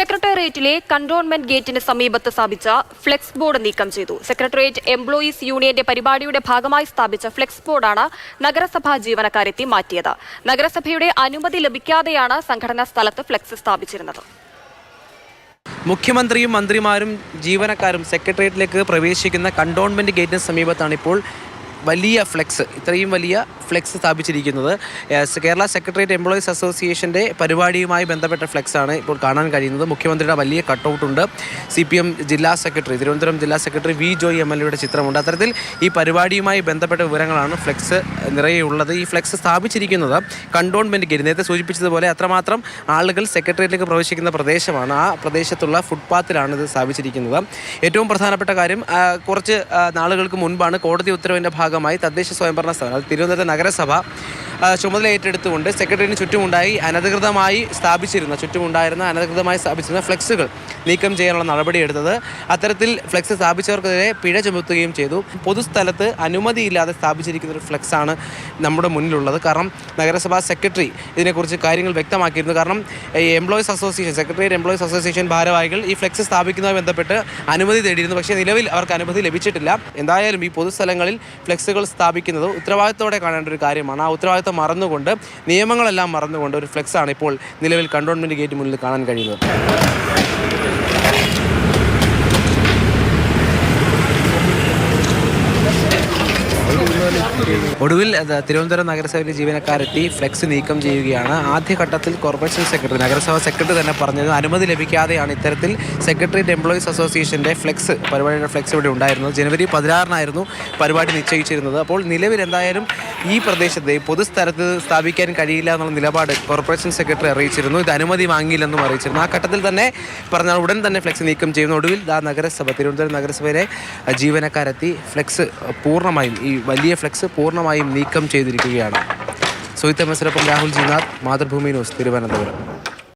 സെക്രട്ടേറിയറ്റിലെ cantonment ഗേറ്റിന് സമീപത്ത് സ്ഥാപിച്ച ഫ്ലെക്സ് ബോർഡ് നീക്കം ചെയ്തു. സെക്രട്ടേറിയറ്റ് എംപ്ലോയീസ് യൂണിയന്റെ പരിപാടിയുടെ ഭാഗമായി സ്ഥാപിച്ച ഫ്ലെക്സ് ബോർഡാണ് നഗരസഭാ ജീവനക്കാരെത്തി മാറ്റിയത്. നഗരസഭയുടെ അനുമതി ലഭിക്കാതെയാണ് സംഘടനാ സ്ഥലത്ത് ഫ്ലെക്സ് സ്ഥാപിച്ചിരുന്നത്. മുഖ്യമന്ത്രിയും മന്ത്രിമാരും ജീവനക്കാരും സെക്രട്ടേറിയറ്റിലേക്ക് പ്രവേശിക്കുന്ന കണ്ടോൺമെന്റ് ഗേറ്റിന് സമീപത്താണ് ഇപ്പോൾ വലിയ ഫ്ലെക്സ് ഇത്രയും വലിയ ഫ്ലെക്സ് സ്ഥാപിച്ചിരിക്കുന്നത്. കേരള സെക്രട്ടേറിയറ്റ് എംപ്ലോയീസ് അസോസിയേഷന്റെ പരിപാടിയുമായി ബന്ധപ്പെട്ട ഫ്ലെക്സാണ് ഇപ്പോൾ കാണാൻ കഴിയുന്നത്. മുഖ്യമന്ത്രിയുടെ വലിയ കട്ടൗട്ട് ഉണ്ട്. സി പി എം ജില്ലാ സെക്രട്ടറി തിരുവനന്തപുരം ജില്ലാ secretary V Joy M L എയുടെ ചിത്രമുണ്ട്. അത്തരത്തിൽ ഈ പരിപാടിയുമായി ബന്ധപ്പെട്ട വിവരങ്ങളാണ് ഫ്ലെക്സ് നിറയെ ഉള്ളത്. ഈ ഫ്ലെക്സ് സ്ഥാപിച്ചിരിക്കുന്നത് കണ്ടോൺമെന്റ് ഗേറ്റ് നേരത്തെ സൂചിപ്പിച്ചതുപോലെ അത്രമാത്രം ആളുകൾ സെക്രട്ടേറിയറ്റിലേക്ക് പ്രവേശിക്കുന്ന പ്രദേശമാണ്. ആ പ്രദേശത്തുള്ള ഫുട്പാത്തിലാണ് ഇത് സ്ഥാപിച്ചിരിക്കുന്നത്. ഏറ്റവും പ്രധാനപ്പെട്ട കാര്യം കുറച്ച് നാളുകൾക്ക് മുൻപാണ് കോടതി ഉത്തരവിന്റെ ഭാഗമായി തദ്ദേശ സ്വയംഭരണ സ്ഥാപനം അത് തിരുവനന്തപുരം നഗരസഭ ചുമതല ഏറ്റെടുത്തുകൊണ്ട് സെക്രട്ടറിന് ചുറ്റുമുണ്ടായി അനധികൃതമായി സ്ഥാപിച്ചിരുന്ന ചുറ്റുമുണ്ടായിരുന്ന അനധികൃതമായി സ്ഥാപിച്ചിരുന്ന ഫ്ലെക്സുകൾ നീക്കം ചെയ്യാനുള്ള നടപടിയെടുത്തത് അത്തരത്തിൽ ഫ്ലെക്സ് സ്ഥാപിച്ചവർക്കെതിരെ പിഴ ചുമത്തുകയും ചെയ്തു. പൊതുസ്ഥലത്ത് അനുമതിയില്ലാതെ സ്ഥാപിച്ചിരിക്കുന്ന ഒരു ഫ്ലെക്സാണ് നമ്മുടെ മുന്നിലുള്ളത്. കാരണം നഗരസഭാ സെക്രട്ടറി ഇതിനെക്കുറിച്ച് കാര്യങ്ങൾ വ്യക്തമാക്കിയിരുന്നു. കാരണം employees association secretariat employees association ഭാരവാഹികൾ ഈ ഫ്ലെക്സ് സ്ഥാപിക്കുന്നതുമായി ബന്ധപ്പെട്ട് അനുമതി തേടിയിരുന്നു. പക്ഷേ നിലവിൽ അവർക്ക് അനുമതി ലഭിച്ചിട്ടില്ല. എന്തായാലും ഈ പൊതുസ്ഥലങ്ങളിൽ ഫ്ലെക്സുകൾ സ്ഥാപിക്കുന്നത് ഉത്തരവാദിത്തോടെ കാണേണ്ട ഒരു കാര്യമാണ്. ആ ഉത്തരവാദിത്തം മറന്നുകൊണ്ട് നിയമങ്ങളെല്ലാം മറന്നുകൊണ്ട് ഒരു ഫ്ലെക്സാണ് ഇപ്പോൾ നിലവിൽ കണ്ടോൺമെന്റ് ഗേറ്റ് മുന്നിൽ കാണാൻ കഴിയുന്നത്. ഒടുവിൽ തിരുവനന്തപുരം നഗരസഭയിലെ ജീവനക്കാരെത്തി ഫ്ലെക്സ് നീക്കം ചെയ്യുകയാണ്. ആദ്യഘട്ടത്തിൽ കോർപ്പറേഷൻ സെക്രട്ടറി നഗരസഭാ സെക്രട്ടറി തന്നെ പറഞ്ഞത് അനുമതി ലഭിക്കാതെയാണ് ഇത്തരത്തിൽ സെക്രട്ടേറിയറ്റ് എംപ്ലോയീസ് അസോസിയേഷന്റെ ഫ്ലെക്സ് പരിപാടിയുടെ ഫ്ലെക്സ് ഇവിടെ ഉണ്ടായിരുന്നത്. ജനുവരി പതിനാറിനായിരുന്നു പരിപാടി നിശ്ചയിച്ചിരുന്നത്. അപ്പോൾ നിലവിൽ എന്തായാലും ഈ പ്രദേശത്ത് പൊതുസ്ഥലത്ത് സ്ഥാപിക്കാൻ കഴിയില്ല എന്നുള്ള നിലപാട് കോർപ്പറേഷൻ സെക്രട്ടറി അറിയിച്ചിരുന്നു. ഇത് അനുമതി വാങ്ങിയില്ലെന്നും അറിയിച്ചിരുന്നു. ആ ഘട്ടത്തിൽ തന്നെ പറഞ്ഞാൽ ഉടൻ തന്നെ ഫ്ലെക്സ് നീക്കം ചെയ്യുന്ന ഒടുവിൽ ദാ നഗരസഭ തിരുവനന്തപുരം നഗരസഭയിലെ ജീവനക്കാരെത്തി ഫ്ലെക്സ് പൂർണമായും ഈ വലിയ ഫ്ലെക്സ് പൂർണമായും നീക്കം ചെയ്തിരിക്കുകയാണ്. സുഹിത്ത മത്സരപ്പം രാഹുൽ ജിനാഥ് മാതൃഭൂമി ന്യൂസ് തിരുവനന്തപുരം.